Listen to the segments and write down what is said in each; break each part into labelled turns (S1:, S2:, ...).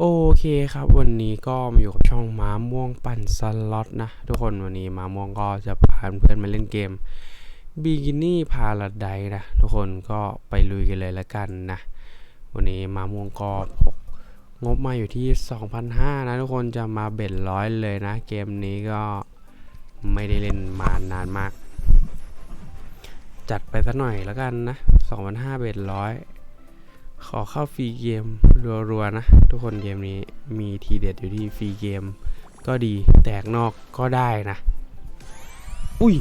S1: โอเคครับ วันนี้ก็มาอยู่กับช่องม้าม่วงปั่นสล็อตนะทุกคนวันนี้ม้าม่วงก็จะพาเพื่อนมาเล่นเกม Bikini Paradise นะทุกคนก็ไปลุยกันเลยละกันนะ วันนี้ม้าม่วงก็พกงบมาอยู่ที่ 2,500 นะทุกคนจะมาเบ็ดร้อยเลยนะ เกมนี้ก็ไม่ได้เล่นมานานมาก จัดไปสักหน่อยแล้วกันนะ2,500เบ็ดร้อย ขอเข้าฟรีเกมรัวๆนะ ทุกคนเกมนี้มีทีเด็ดอยู่ที่ฟรีเกม ก็ดีแตกนอกก็ได้นะ อุ้ย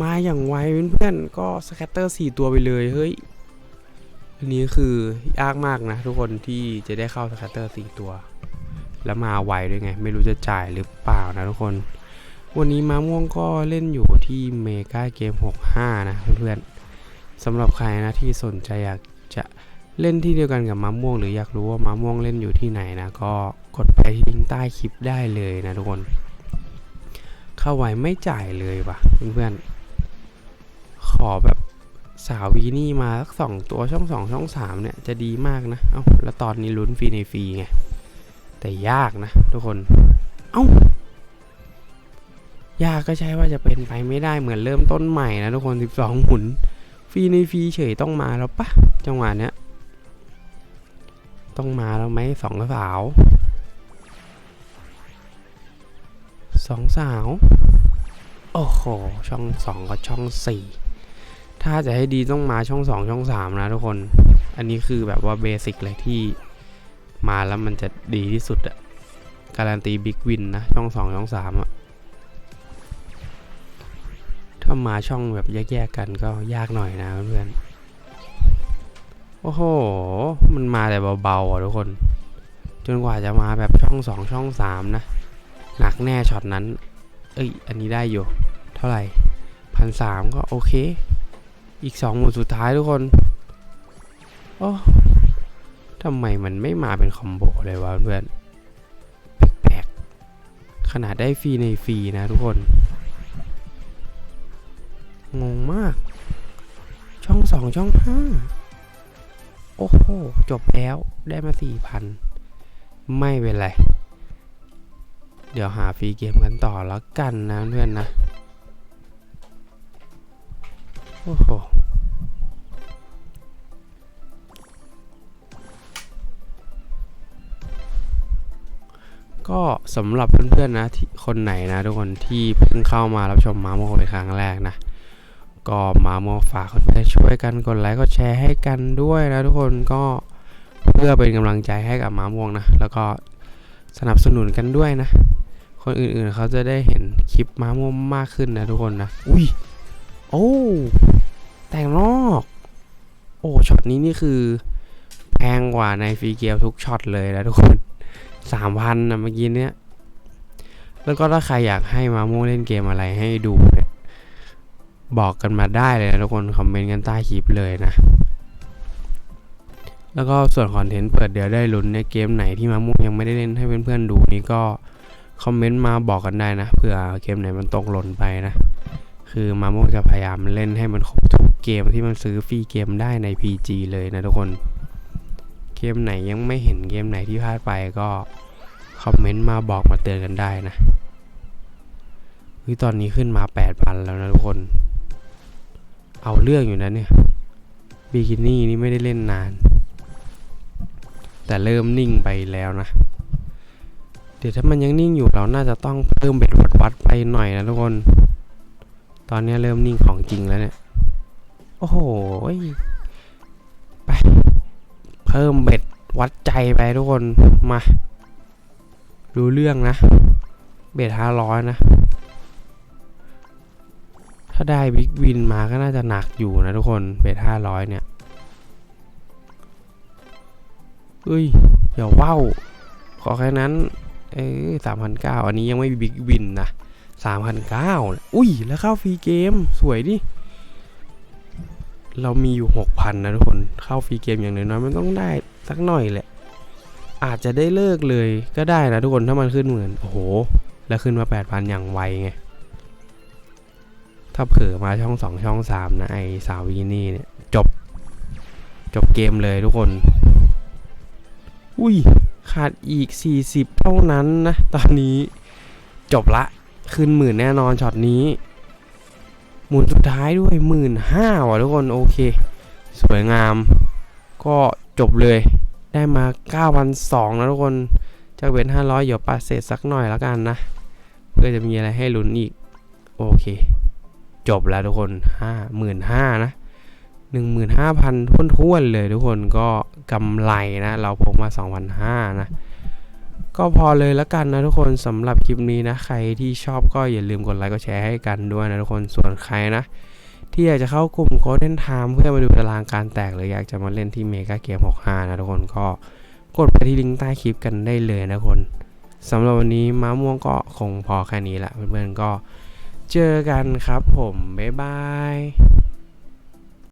S1: มาอย่างไวเพื่อนๆก็สแคตเตอร์4ตัวไปเลยเฮ้ยอันนี้คือยากมากนะ ทุกคนที่จะได้เข้าสแคตเตอร์4ตัว แล้วมาไวด้วยไง ไม่รู้จะจ่ายหรือเปล่านะทุกคน วันนี้มาม่วงก็เล่นอยู่ที่เมกาเกม 65 นะเพื่อนๆสำหรับใครนะที่สนใจอยากจะ เล่นที่เดียวกันกับม้าม่วง หรืออยากรู้ว่าม้าม่วงเล่นอยู่ที่ไหนนะก็กดไปที่ลิงก์ใต้คลิปได้เลยนะทุกคน เข้าไวไม่จ่ายเลยว่ะเพื่อนๆขอแบบสาววีนี่มาสักสองตัวช่องสองช่องสามเนี่ยจะดีมากนะเอ้าแล้วตอนนี้ลุ้นฟรีในฟรีไงแต่ยากนะทุกคน เอ้ายากก็ใช่ว่าจะเป็นไปไม่ได้เหมือนเริ่มต้นใหม่นะทุกคน 12 หมุน ฟรีในฟรีเฉยต้องมาแล้วปะจังหวะเนี้ย ต้องมาแล้วไหมสองสาวสองสาว โอ้โห ช่องสองกับช่องสี่ถ้าจะให้ดีต้องมาช่องสองช่องสามนะทุกคน อันนี้คือแบบว่าเบสิกเลยที่มาแล้วมันจะดีที่สุดอะการันตีบิ๊กวินนะ ช่องสองช่องสามอะถ้ามาช่องแบบแยกๆกันก็ยากหน่อยนะเพื่อน โอ้โห มันมาแต่เบาๆอะทุกคน จนกว่าจะมาแบบช่องสองช่องสามนะ หนักแน่ช็อตนั้น เอ้ย อันนี้ได้อยู่ เท่าไหร่พันสามก็โอเค อีกสองหมุนสุดท้ายทุกคน โอ้ทำไมมันไม่มาเป็นคอมโบเลยวะเพื่อนแปลกๆ ขนาดได้ฟรีในฟรีนะทุกคน งงมาก ช่องสองช่องห้า โอ้โห จบแล้วได้มาสี่พันไม่เป็นไร เดี๋ยวหาฟรีเกมกันต่อแล้วกันนะเพื่อนนะ โอ้โหก็สำหรับเพื่อนๆนะที่คนไหนนะทุกคนที่เพิ่งเข้ามารับชมมาโมในครั้งแรกนะ ก็มาโมฝากคนได้ช่วยกันกดไลค์กดแชร์ให้กันด้วยนะทุกคนก็เพื่อเป็นกำลังใจให้กับมาม่วงนะ แล้วก็สนับสนุนกันด้วยนะ คนอื่นๆเขาจะได้เห็นคลิปมาม่วงมากขึ้นนะทุกคนนะ อุ้ย โอ้ แต่งนอก โอ้ ช็อตนี้นี่คือ แพงกว่าในฟรีเกมทุกช็อตเลยนะทุกคนสามพันนะเมื่อกี้เนี้ย แล้วก็ถ้าใครอยากให้มาโม่เล่นเกมอะไรให้ดูเนี่ย บอกกันมาได้เลยนะทุกคนคอมเมนต์กันใต้คลิปเลยนะ แล้วก็ส่วนคอนเทนต์เปิดเดี๋ยวได้ลุ้นในเกมไหนที่มามุกยังไม่ได้เล่นให้เพื่อนๆดูนี่ก็คอมเมนต์มาบอกกันได้นะเผื่อเกมไหนมันตกหล่นไปนะ คือมามุกจะพยายามเล่นให้มันครบทุกเกมที่มันซื้อฟรีเกมได้ใน PG เลยนะทุกคน เกมไหนยังไม่เห็นเกมไหนที่พลาดไปก็คอมเมนต์มาบอกมาเตือนกันได้นะคือตอนนี้ขึ้นมา8,000แล้วนะทุกคน เอาเรื่องอยู่นะเนี่ยบิกินี่นี่ไม่ได้เล่นนาน แต่เริ่มนิ่งไปแล้วนะ เดี๋ยวถ้ามันยังนิ่งอยู่เราน่าจะต้องเพิ่มเบ็ดวัดวัดไปหน่อยนะทุกคน ตอนนี้เริ่มนิ่งของจริงแล้วเนี่ย โอ้โหไปเพิ่มเบ็ดวัดใจไปทุกคนมา ดูเรื่องนะ เบ็ดห้าร้อยนะ ถ้าได้บิ๊กวินมาก็น่าจะหนักอยู่นะทุกคนเบทห้าร้อยเนี่ยเอ้ยอย่าว้าวขอแค่นั้น เอ้สามพันเก้าอันนี้ยังไม่มีบิ๊กวินนะสามพันเก้าอุ้ย แล้วเข้าฟรีเกม สวยดิ เรามีอยู่หกพันนะทุกคน เข้าฟรีเกมอย่างน้อยๆมันต้องได้สักหน่อยแหละ อาจจะได้เลิกเลยก็ได้นะทุกคนถ้ามันขึ้นเหมือนโอ้โห แล้วขึ้นมาแปดพันอย่างไวไง ถ้าเผลอมาช่องสองช่องสามนะไอสาววีนี่เนี่ยจบ จบเกมเลยทุกคน อุ้ย ขาดอีก 40 เท่านั้นนะ ตอนนี้จบละขึ้นหมื่นแน่นอนช็อตนี้ หมุนสุดท้ายด้วยหมื่นห้าว่ะทุกคนโอเค สวยงาม ก็จบเลยได้มา 9,200นะทุกคนจากเว้น 500เดี๋ยวปัดเศษสักหน่อยแล้วกันนะ เพื่อจะมีอะไรให้ลุ้นอีก โอเค จบแล้วทุกคน5 1 5 0 0นะ15,000ท้วนๆเลยทุกคนก็กำไรนะ เราพกมา2,500นะ ก็พอเลยแล้วกันนะทุกคนสำหรับคลิปนี้นะ ใครที่ชอบก็อย่าลืมกดไลค์กดแชร์ให้กันด้วยนะทุกคนส่วนใครนะ ที่อยากจะเข้ากลุ่ม Golden Time เพื่อมาดูตารางการแตก หรืออยากจะมาเล่นที่เมกาเกม65 นะทุกคนก็กดไปที่ลิงก์ใต้คลิปกันได้เลยนะทุกคนสำหรับวันนี้ม้าม่วงก็คงพอแค่นี้ละเพื่อนๆก็ เจอกันครับผม บ๊ายบาย